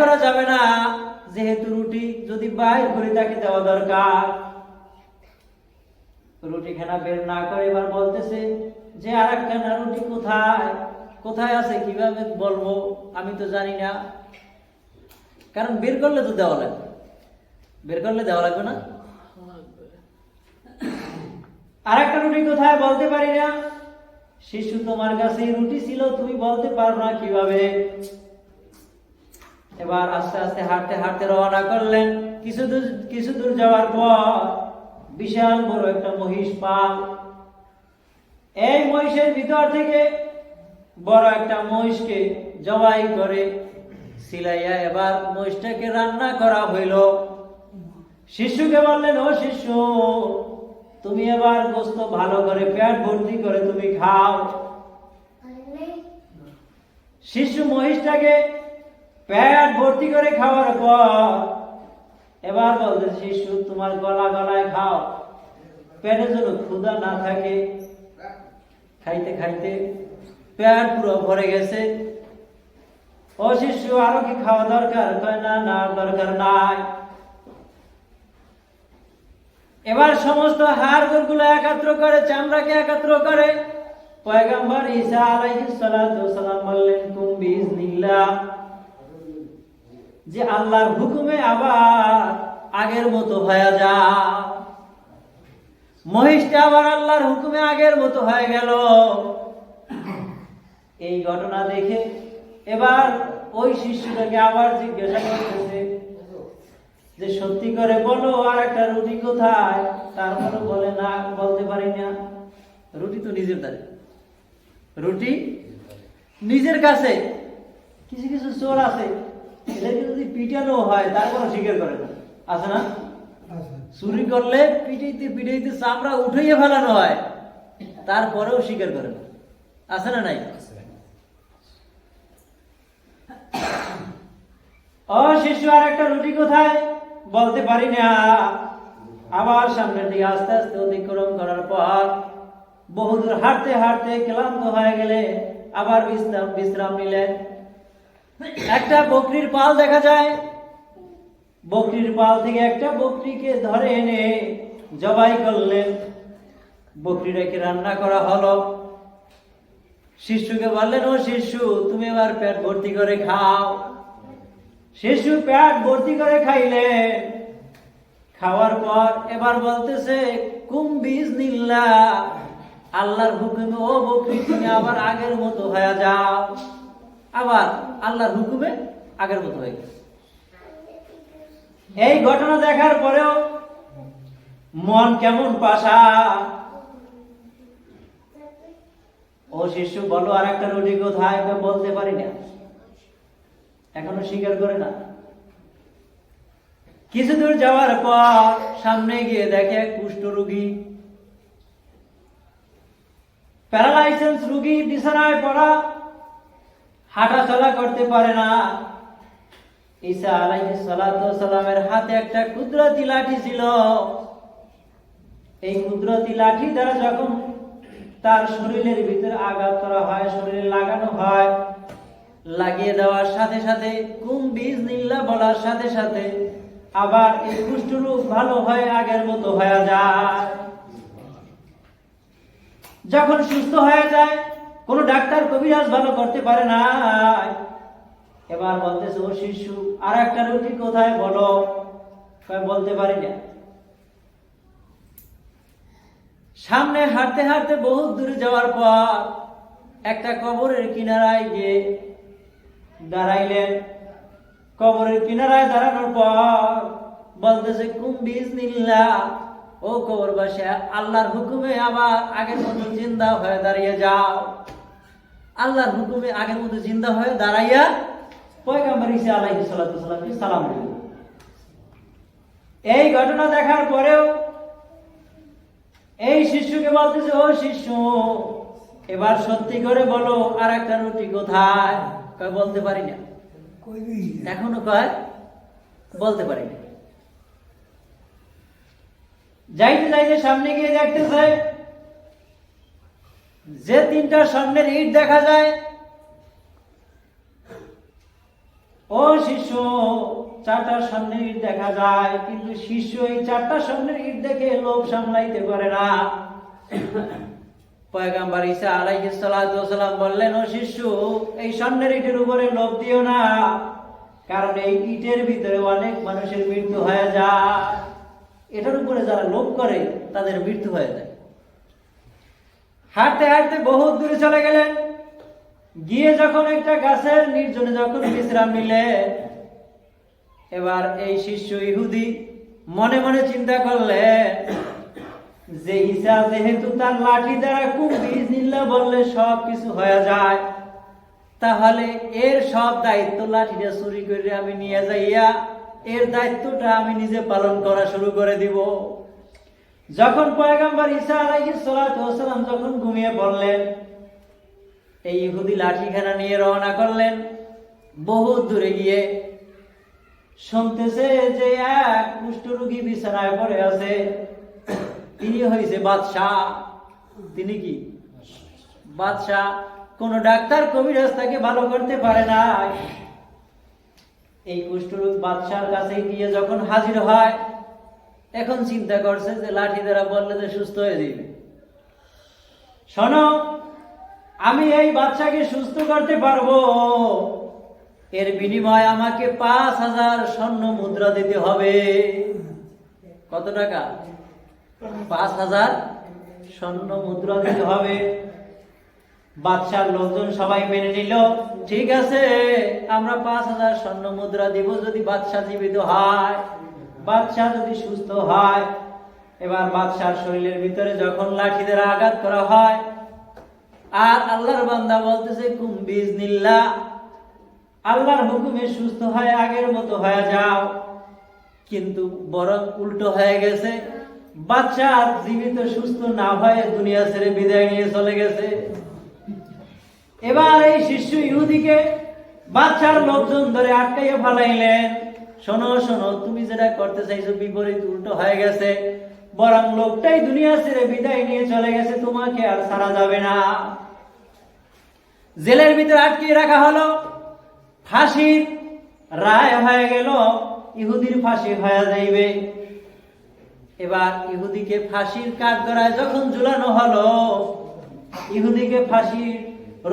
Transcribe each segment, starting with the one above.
করা যাবে না। যেহেতু রুটি যদি বাইর করে তাকে দেওয়া দরকার। রুটি খানা বের না করে এবার বলতেছে যে আর একখানা রুটি কোথায়? কোথায় আছে? কীভাবে বলব? আমি তো জানি না। কারণ বের করলে তো দেওয়া লাগবে। বের করলে দেওয়া লাগবে না? আর একটা রুটি কোথায় বলতে পারি না? শিশু তোমার কাছে রুটি ছিল, তুমি বলতে পারো না কীভাবে? এবার আস্তে আস্তে হাঁটতে হাঁটতে রওনা করলেন। কিছু দূর কিছু দূর যাওয়ার পর বিশাল বড় একটা মহিষ পাল। এই মহিষের ভিতর থেকে বড় একটা মহিষকে জবাই করে সিলাইয়া এবার মহিষটাকে রান্না করা হইল। শিশুকে বললেন ও শিশু তুমি এবার গোস্ত ভালো করে পেট ভর্তি করে তুমি খাও। শিশু মহিষটাকে পেট ভর্তি করে খাওয়ার পর এবার বলতে শিশু, তোমার গলা গলায় খাও। পেটে যেন ক্ষুধা না থাকে। খাইতে খাইতে পেট পুরো ভরে গেছে। ও শিশু, আরও কি খাওয়া দরকার? কয়, না না, দরকার নাই। এবার সমস্ত হাড়গুলো একাত্র করে, চামড়াকে একাত্র করে, পয়গম্বর ঈসা আলাইহিস সালাতু সালাম বললেন, কুম বিইজনিল্লাহ যে আল্লাহর হুকুমে আবার আগের মতো হয়ে যা। মহিষটা আবার আল্লাহর হুকুমে আগের মতো হয়ে গেল। এই ঘটনা দেখে এবার ওই শিষ্যটাকে আবার জিজ্ঞাসা করতেছে যে, সত্যি করে বলো আর একটা রুটি কোথায়? তারপরে বলে, না, বলতে পারি না। রুটি তো নিজের দ্বারে রুটি নিজের কাছে। কিছু কিছু চোর আছে। এদেরকে যদি পিটানো হয় তারপরে স্বীকার করে না। আছে না? চুরি করলে পিটাইতে পিটাইতে চামড়া ফেলানো হয়, তারপরেও স্বীকার করে না। আছে না নাই? ও শিশু, আর একটা রুটি কোথায়? বলতে পারি না। আবার সামনের দিকে আস্তে আস্তে অতিক্রম করার পর বহুদূর হাঁটতে হাঁটতে ক্লান্ত হয়ে গেলে আবার বিশ্রাম বিশ্রাম নিলেন। একটা বকরির পাল দেখা যায়। বকরির পাল থেকে একটা বকরিকে ধরে এনে জবাই করলেন। বকরিটাকে রান্না করা হলো। শিশুকে বললেন, ও শিশু তুমি এবার পেট ভর্তি করে খাও। শিশু পেট ভর্তি করে খাইলে। খাওয়ার পর এবার বলতেছে, কুম বীজ নিল্লা আল্লাহর হুকুমে ও বকরি, তুমি আবার আগের মতো হয়ে যাও। আবার আল্লাহর হুকুমে আগের মতো হয়ে গেছে। এই ঘটনা দেখার পরেও মন কেমন পাশা? ও শিশু, বলো আর একটা রুটি কোথায়? বলতে পারি না। এখনও স্বীকার করে না। কিছু দূর যাওয়ার পর সামনে গিয়ে দেখে কুষ্ঠ রুগী। প্যারালাইসেন্স রুগী বিছানায় পড়া হাঁটা চলা করতে পারে না। ঈসা আলাইহিস সালাতু সালামের হাতে একটা কুদরতি লাঠি ছিল। এই কুদরতি লাঠি দ্বারা যখন তার শরীরের ভিতরে আঘাত করা হয়, শরীরে লাগানো হয়, লাগিয়ে দেওয়ার সাথে সাথে, কুম বীজ নিল্লা বলার সাথে সাথে আবার এই কুষ্ঠরোগ ভালো হয় আগের মতো হয়ে যায়। যখন সুস্থ হয়ে যায় কোন ডাক্তার কবিরাজ ভালো করতে পারে না এবার বলতেছে, ও শিশু আর একটা রোগী কোথায় বলো? বলতে পারি না। সামনে হাঁটতে হাঁটতে বহুত দূরে যাওয়ার পর একটা কবরের কিনারায় গিয়ে দাঁড়াইলেন। কবরের কিনারায় দাঁড়ানোর পর বলতেছে কুম্বিজ নিল্লা ও কবরবাসী, আল্লাহর হুকুমে আবার আগের মতো জিন্দা হয়ে দাঁড়িয়ে যাও। আল্লাহর হুকুমে আগের মতো জিন্দা হয়ে দাঁড়াইয়া পয়গাম্বর ঈসা আলাইহিস সালাতু সালামকে সালাম দিল। এই ঘটনা দেখার পরেও এই শিশুকে বলতেছে ও শিশু এবার সত্যি করে বলো আর একটা রুটি কোথায়? কয় বলতে পারি না। এখনও কয় বলতে পারি না। যাইতে যাইতে সামনে গিয়ে দেখতেছে যে তিনটা স্বর্ণের ইট দেখা যায়, ও শিষ্য চারটা সামনের ইট দেখা যায়, কিন্তু শিষ্য এই চারটা সামনের ইট দেখে লোভ সামলাইতে পারে না। পয়গাম্বার ঈসা আলাইহিস সালাতু বললেন, ও শিষ্য, এই স্বর্ণের ইটের উপরে লোভ দিও না, কারণ এই ইটের ভিতরে অনেক মানুষের মৃত্যু হয়ে যায়। এটার উপরে যারা লোভ করে, তাদের মৃত্যু হয়ে যায়। হাঁটতে হাঁটতে বহুত দূরে চলে গেলেন। গিয়ে যখন একটা গাছের নির্জনে যখন বিশ্রাম নিলে এবার এই শিষ্য ইহুদি মনে মনে চিন্তা করলেন যে ঈসা যেহেতু তার লাঠি দ্বারা কুম্ভিজ নিল্লা বললে সব কিছু হয়ে যায়, তাহলে এর সব দায়িত্ব লাঠিটা চুরি করে আমি নিয়ে যাইয়া, এর দায়িত্বটা আমি নিজে পালন করা শুরু করে দিব। যখন পয়গাম্বর ঈসা আলাইহিস সালাতু ওয়াসালাম যখন ঘুমিয়ে পড়লেন, এই ইহুদি লাঠিখানা নিয়ে রওনা করলেন। বহু দূরে গিয়ে শুনতেছে যে এক কুষ্ঠরোগী বিছানায় পড়ে আছে। তিনি হয়েছে বাদশাহ। তিনি কি? বাদশাহ। কোন ডাক্তার কবিরাজ তাকে ভালো করতে পারে না এই কুষ্ঠরোগ বাদশার কাছে গিয়ে যখন হাজির হয় এখন চিন্তা করছে যে লাঠি দ্বারা বললে যে সুস্থ হয়ে যাবে শোনো, আমি এই বাচ্চাকে সুস্থ করতে পারব। এর বিনিময়ে আমাকে পাঁচ হাজার স্বর্ণ মুদ্রা দিতে হবে। কত টাকা? পাঁচ হাজার স্বর্ণ মুদ্রা দিতে হবে। বাদশার লোকজন সবাই মেনে নিল, ঠিক আছে, আমরা পাঁচ হাজার স্বর্ণ মুদ্রা দিব যদি বাদশাহ জীবিত হয়। বাদশাহ যদি সুস্থ হয়, এবার বাদশার শরীরের ভিতরে যখন লাঠিদের আঘাত করা হয়, আর আল্লাহর বান্দা বলতেছে কুম্বিজ নিল্লা আল্লাহর হুকুমে সুস্থ হয়ে আগের মতো হয়ে যাও। কিন্তু বরং উল্টো হয়ে গেছে, বাচ্চা আর জীবিত সুস্থ না হয়ে দুনিয়া ছেড়ে বিদায় নিয়ে চলে গেছে। এবার এই শিশু ইহুদিকে বাচ্চার লোকজন ধরে আটকাইয়া ফালাইলেন। শোনো শোনো, তুমি যেটা করতে চাইছো বিপরীত, উল্টো হয়ে গেছে। বরং লোকটাই দুনিয়া ছেড়ে বিদায় নিয়ে চলে গেছে, তোমাকে আর ছাড়া যাবে না। জেলের ভিতরে আটকিয়ে রাখা হলো। ফাঁসির রায় হয়ে গেল, ইহুদির ফাঁসি হয়ে যাইবে। এবার ইহুদিকে ফাঁসির কাঠগড়ায় যখন ঝুলানো হলো, ইহুদিকে ফাঁসির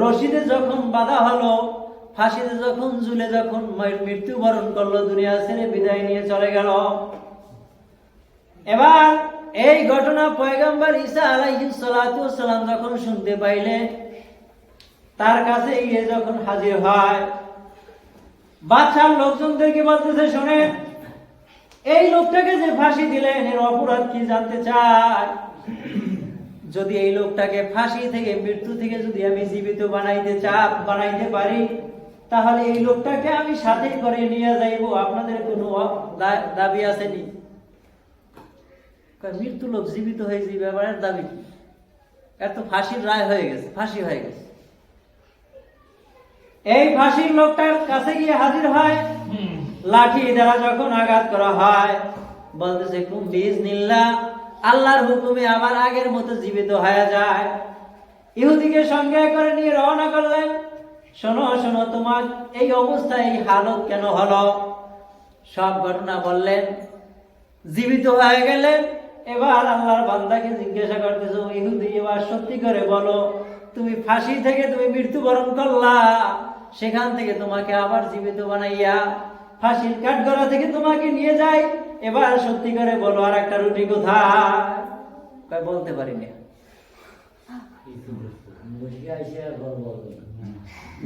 রশিদে যখন বাধা হলো ফাঁসিতে যখন ঝুলে যখন মৃত্যুবরণ করল দুনিয়া ছেড়ে বিদায় নিয়ে চলে গেল। এবার এই ঘটনা পয়গম্বর ঈসা আলাইহিস সালাম যখন শুনতে পাইলেন, তার কাছে গিয়ে যখন হাজির হয় বাচ্চার লোকজনদেরকে বলতেছে, শোনেন, এই লোকটাকে যে ফাঁসি দিলেন, এর অপরাধ কি জানতে চায়? যদি এই লোকটাকে ফাঁসি থেকে, মৃত্যু থেকে যদি আমি জীবিত বানাইতে চাপ, বানাইতে পারি তাহলে এই লোকটাকে আমি সাথে করে নিয়ে যাইব। আপনাদের কোনো দাবি আসেনি মৃত্যু লোক জীবিত হয়ে যাবে আবার দাবি কি? এর তো ফাঁসির রায় হয়ে গেছে ফাঁসি হয়ে গেছে। এই ফাঁসির লোকটার কাছে গিয়ে হাজির হয়। লাঠি দ্বারা যখন আঘাত করা হয় বলতেছে কুম্বিজ নিল্লা আল্লাহর হুকুমে আবার আগের মতো জীবিত হয়ে যায়। ইহুদিকে সঙ্গে করে নিয়ে রওনা করলেন। শোনো শোনো, তোমার এই অবস্থায় এই হালত কেন হলো? সব ঘটনা বললেন, জীবিত হয়ে গেলেন। এবার আল্লাহর বান্দাকে জিজ্ঞাসা করতেছো ইহুদি, এবার সত্যি করে বলো, তুমি ফাঁসি থেকে তুমি মৃত্যুবরণ করলা, সেখান থেকে তোমাকে আবার জীবিত বানাইয়া ফাঁসির কাঠগড়া থেকে তোমাকে নিয়ে যাই? এবার সত্যি করে বলো, আর একটা রুটি কোথায়? বলতে পারি না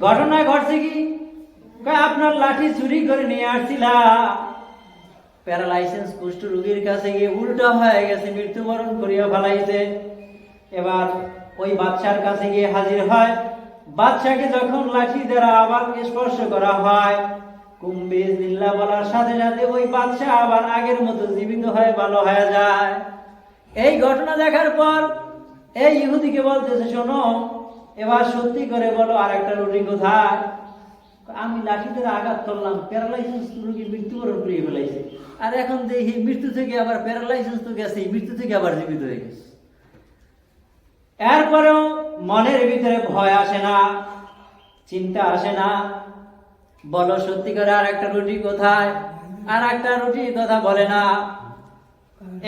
ঘটনা ঘটছে কি? আপনার লাঠি চুরি করে নিয়ে আসছিলাম প্যারালাইসেন্স কুষ্ঠ রোগীর কাছে গিয়ে উল্টা হয়ে গেছে, মৃত্যুবরণ করিয়া ফেলাইছে। এবার ওই বাচ্চার কাছে গিয়ে হাজির হয়। বাচ্চাকে যখন লাঠি দ্বারা আবার স্পর্শ করা হয়, কুম্বিজ নিল্লা বলার সাথে সাথে ওই বাচ্চা আবার আগের মতো জীবিত হয়ে ভালো হয়ে যায়। এই ঘটনা দেখার পর এই ইহুদিকে বলতেছে, শোনো এবার সত্যি করে বলো আর একটা রুটি কোথায়? আমি লাঠিতে আঘাত করলাম প্যারালাইসিস রোগী মৃত্যুবরণ করিয়ে ফেলাইছে। আর এখন দেখি, মৃত্যু থেকে আবার প্যারালাইসিস তো গেছে মৃত্যু থেকে আবার জীবিত হয়ে গেছে। এরপরেও মনের ভিতরে ভয় আসে না, চিন্তা আসে না। বলো, সত্যি করে আর একটা রুটি কোথায়? আর একটা রুটি কথা বলে না।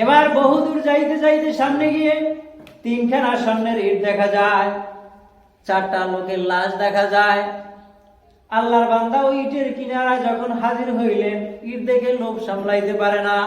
এবার বহুদূর যাইতে যাইতে সামনে গিয়ে তিনখানা স্বর্ণের ইট দেখা যায়। চারটা লোকের লাশ দেখা যায়। আল্লাহর বান্দা ওই ইটের কিনারা যখন হাজির হইলেন, ইট দেখে লোভ সামলাইতে পারে না।